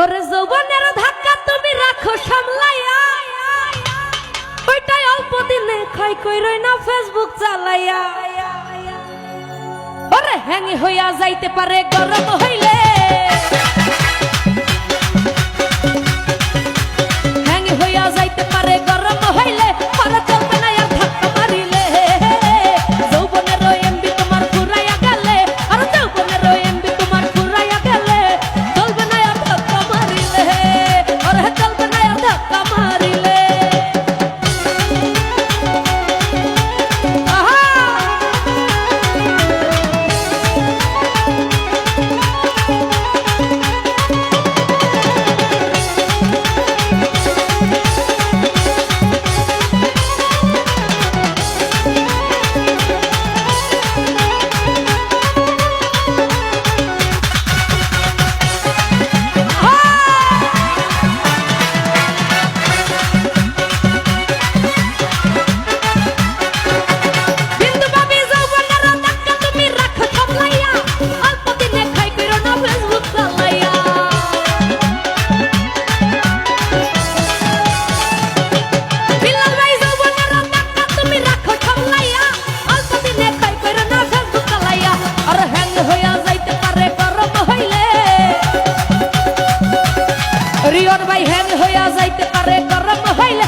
ওরে যৌবনের ধাক্কা তুমি রাখো সামলাইয়া ওইটাই অল্প দিনে খাই কইরই না ফেসবুক চালাইয়া। ওরে হ্যাঙ্গি হইয়া যাইতে পারে, গরম হইলে। ওর ভাই হ্যাং হইয়া যাইতে পারে গরম হইলে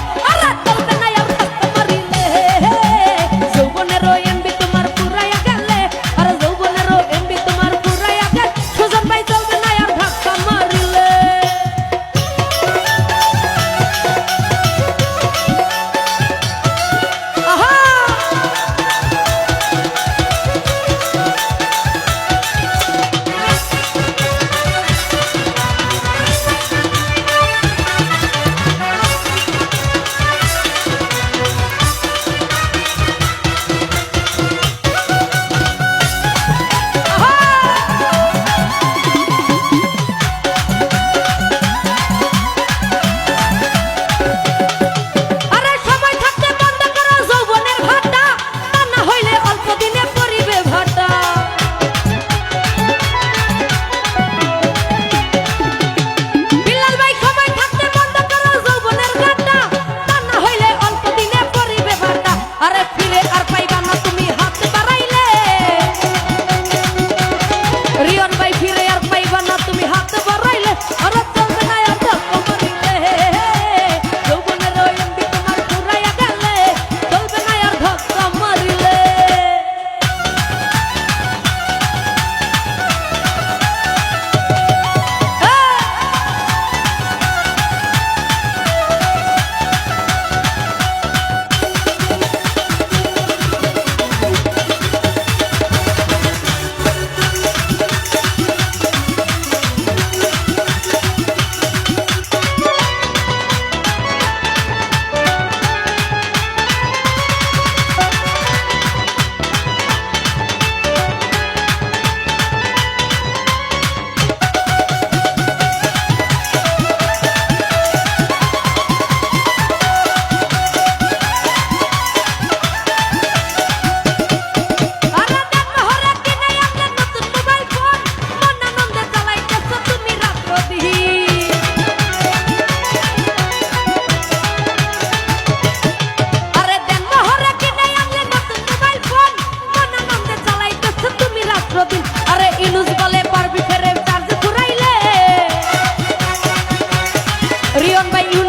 yon bay